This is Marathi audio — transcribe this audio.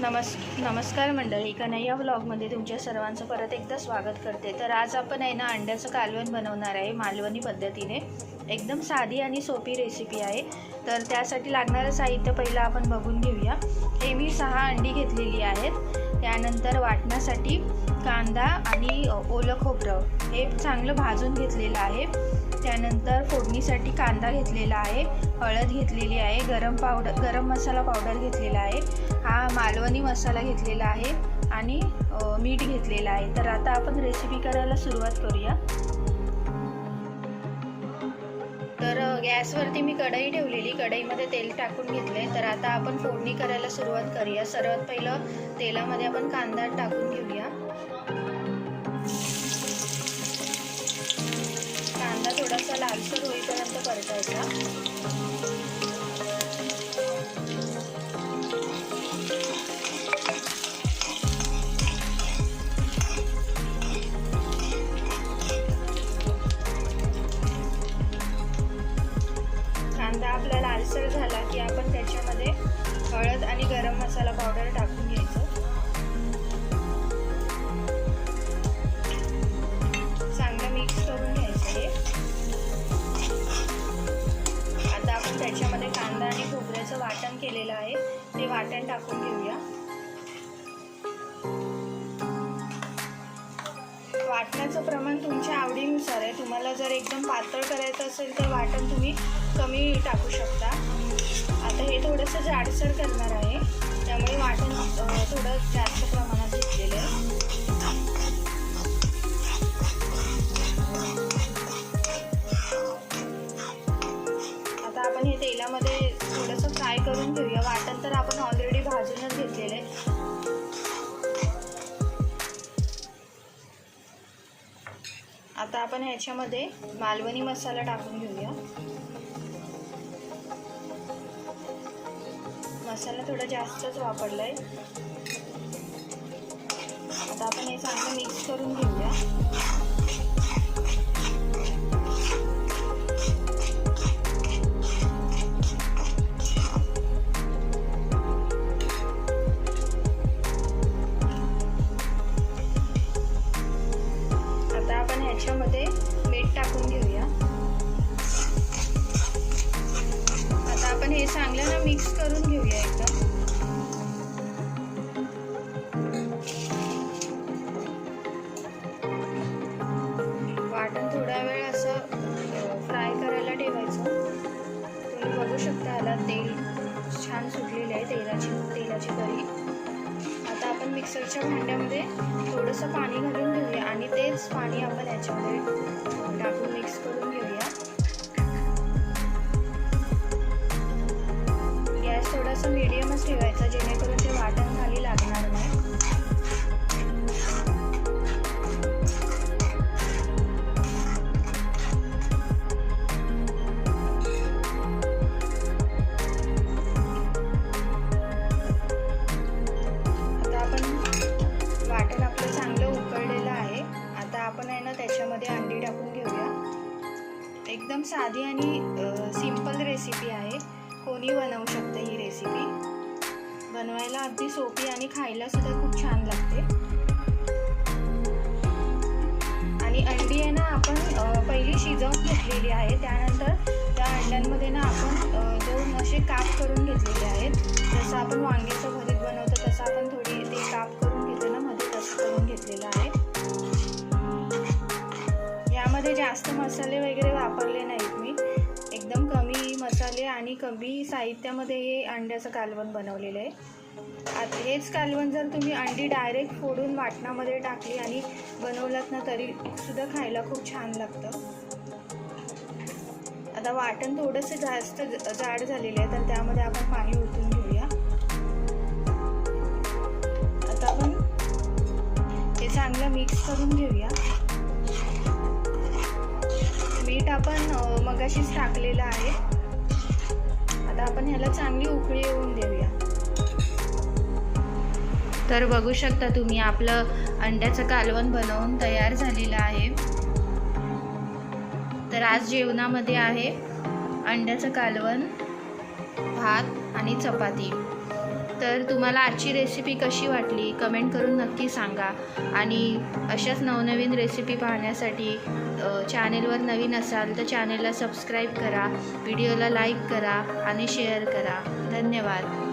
नमस् नमस्कार मंडळी. कन्हैया व्लॉगमध्ये तुमच्या सर्वांचं परत एकदा स्वागत करते. तर आज आपण आहे ना अंड्याचं कालवण बनवणार आहे मालवणी पद्धतीने. एकदम साधी आणि सोपी रेसिपी आहे. तर त्यासाठी लागणारं साहित्य पहिलं आपण बघून घेऊया. हे मी सहा अंडी घेतलेली आहेत. त्यानंतर वाटण्यासाठी कांदा आणि ओलं खोबरं हे चांगलं भाजून घेतलेलं आहे. त्यानंतर फोडणीसाठी कांदा घेतलेला आहे हळद घेतलेली आहे गरम पावडर गरम मसाला पावडर घेतलेला आहे. हा मालवणी मसाला घेतलेला आहे आणि मीठ घेतलेलं आहे. तर आता आपण रेसिपी करायला सुरुवात करूया. तर गॅसवरती मी कढई ठेवलेली. कढईमध्ये तेल टाकून घेतले तर आता आपण फोडणी करायला सुरुवात करूया. सर्वात पहिलं तेलामध्ये आपण कांदा टाकून घेऊया. परतायचा. कांदा आपला लालसर झाला की आपण त्याच्यामध्ये हळद आणि गरम मसाला पावडर टाकून घ्यायचं. झालेलं आहे. ते वाटण टाकून घेऊया. वाटण्याचं प्रमाण तुमच्या आवडीनुसार आहे. तुम्हाला जर एकदम पातळ करायचं असेल तर वाटण तुम्ही कमी टाकू शकता. आता हे थोडंसं जाडसर करणार आहे. त्यामुळे वाटण थोडं जास्त प्रमाणात घेतलेलं आहे. करून घेऊया. वाटण तर आपण ऑलरेडी भाजूनच घेतलेलं आहे. आता आपण ह्याच्यामध्ये मालवणी मसाला टाकून घेऊया. मसाला थोडा जास्तच वापरला आहे आता आपण हे चांगलं मिक्स करून घेऊया. त्याला तेल छान सुटलेलं आहे तेलाची तेलाची करी. आता आपण मिक्सरच्या भांड्यामध्ये थोडंसं पाणी घालून घेऊया आणि तेच पाणी आपण याच्यामध्ये टाकून मिक्स करून घेऊया. गॅस थोडासा मिडियमच ठेवायचा जेणेकरून ते वाटण खाली आहे त्याच्यामध्ये अंडी टाकून घेऊया. एकदम साधी आणि सिंपल रेसिपी आहे. कोणी बनवू शकतं ही रेसिपी बनवायला अगदी सोपी आणि खायला सुद्धा खूप छान लागते. आणि अंडी आहे ना आपण पहिली शिजवून घेतलेली आहे. त्यानंतर त्या अंड्यांमध्ये ना आपण दोन असे काप करून घेतलेले आहेत. जसं आपण वांग्याचं भरीत बनवतो तसं आपण थोडी ते काप करून घेतलेलं ना मध्ये तसं करून घेतलेलं आहे. जास्त मसाले वगैरे वापरले नाहीत मी. एकदम कमी मसाले आणि कमी साहित्यामध्ये हे अंड्याचं कालवण बनवलेलं आहे. आता हेच कालवण जर तुम्ही अंडी डायरेक्ट फोडून वाटणामध्ये टाकली आणि बनवलात ना तरी सुद्धा खायला खूप छान लागतं. आता वाटण थोडंसं जास्त जाड झालेलं आहे तर त्यामध्ये आपण पाणी ओतून घेऊया. आता आपण हे चांगलं मिक्स करून घेऊया. आपण मगाशीच टाकलेलं आहे. आता आपण ह्याला चांगली उकळी येऊन देऊया. तर बघू शकता तुम्ही आपलं अंड्याचं कालवण बनवून तयार झालेलं आहे. तर आज जेवणामध्ये आहे अंड्याचं कालवण भात आणि चपाती. तर तुम्हाला आजची रेसिपी कशी वाटली? कमेंट करून नक्की सांगा. आणि अशाच नवनवीन रेसिपी पाहण्यासाठी चॅनेलवर नवीन असाल तर चॅनेलला सबस्क्राईब करा. व्हिडिओला लाईक करा आणि शेअर करा. धन्यवाद.